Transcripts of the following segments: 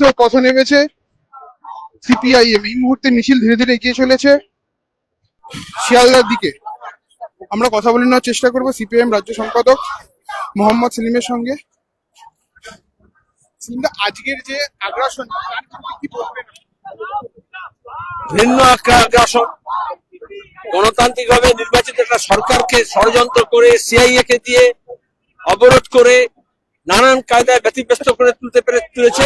তো পথে নেমেছে। সিপিআইএম এই মুহূর্তে মিছিল ধীরে ধীরে এগিয়ে চলেছে শিয়ালদার দিকে। আমরা কথা বলে নেওয়ার চেষ্টা করব সিপিআইএম রাজ্য সম্পাদক মোহাম্মদ সেলিমের সঙ্গে। আজকের যে আগ্রাসন ভিন্ন আগ্রাসন। গণতান্ত্রিক ভাবে নির্বাচিত একটা সরকারকে ষড়যন্ত্র করে সিআইএ কে দিয়ে অবরোধ করে নানান কায়দায় ব্যতিব্যস্ত করে তুলতে পেরে তুলেছে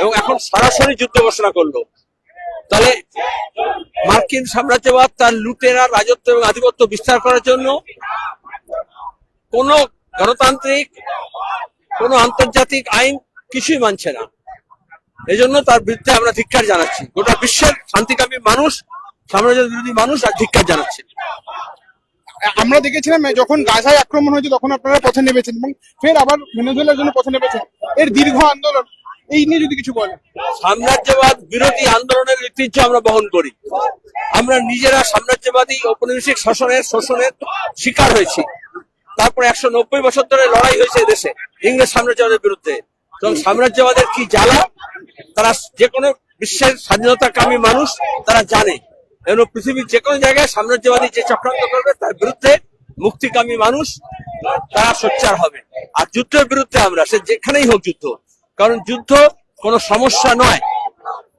এবং এখন সরাসরি যুদ্ধ ঘোষণা করল। তাহলে মার্কিন সাম্রাজ্যবাদ তার লুটেরা রাজত্ব এবং আধিপত্য বিস্তার করার জন্য কোন গণতান্ত্রিক, কোন আন্তর্জাতিক আইন কিছুই মানছে না। এজন্য তার বিরুদ্ধে আমরা ধিক্ষার জানাচ্ছি। গোটা বিশ্বের শান্তিকামী মানুষ সাম্রাজ্য বিরোধী মানুষ আর ধিক্কার জানাচ্ছে। আমরা দেখেছিলাম যখন গাজায় আক্রমণ হয়েছে, তখন আপনারা পথে নেমেছেন এবং ফের আবার ভেনেজুয়েলার জন্য পথে নেমেছেন। এর দীর্ঘ আন্দোলন, এই নিয়ে যদি কিছু বলেন। সাম্রাজ্যবাদ বিরোধী আন্দোলনের ঐতিহ্য আমরা বহন করি। আমরা নিজেরা সাম্রাজ্যবাদী ঔপনিবেশিক শাসনের শোষণের শিকার হয়েছি। তারপর একশো নব্বই বছর ধরে লড়াই হয়েছে দেশে, ইংরেজ সাম্রাজ্যবাদের বিরুদ্ধে। এবং সাম্রাজ্যবাদের কি জ্বালা, তারা যে কোনো বিশ্বের স্বাধীনতাকামী মানুষ তারা জানে। এবং পৃথিবীর যে কোনো জায়গায় সাম্রাজ্যবাদী যে চক্রান্ত করবে তার বিরুদ্ধে মুক্তিকামী মানুষ তারা সোচ্চার হবে। আর যুদ্ধের বিরুদ্ধে আমরা সে যেখানেই হোক যুদ্ধ কারণ যুদ্ধ কোনো সমস্যা নয়।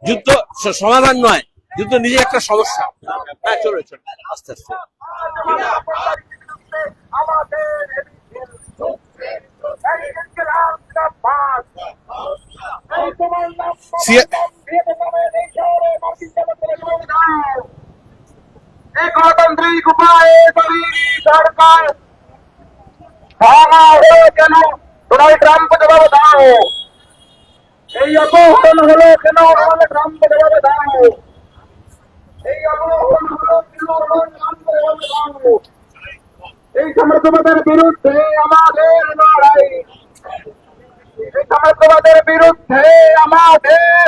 যুদ্ধ স- সমাধান নয়। যুদ্ধ নিজে একটা সমস্যা। হ্যাঁ চলো চলো আস্তে আস্তে। एक गणतांत्रिक उपाय শরীরী সরকার ভাঙা হলো কেন ডোনাল্ড ট্রাম্প জবাব দাও এই অপহরণ হলো কেন ডোনাল্ড ট্রাম্প জবাব দাও এই অপহরণ হলো কেন ডোনাল্ড ট্রাম্প জবাব দাও এই সাম্রাজ্যবাদের বিরুদ্ধে আমাদের লড়াই এই সাম্রাজ্যবাদের বিরুদ্ধে আমাদের লড়াই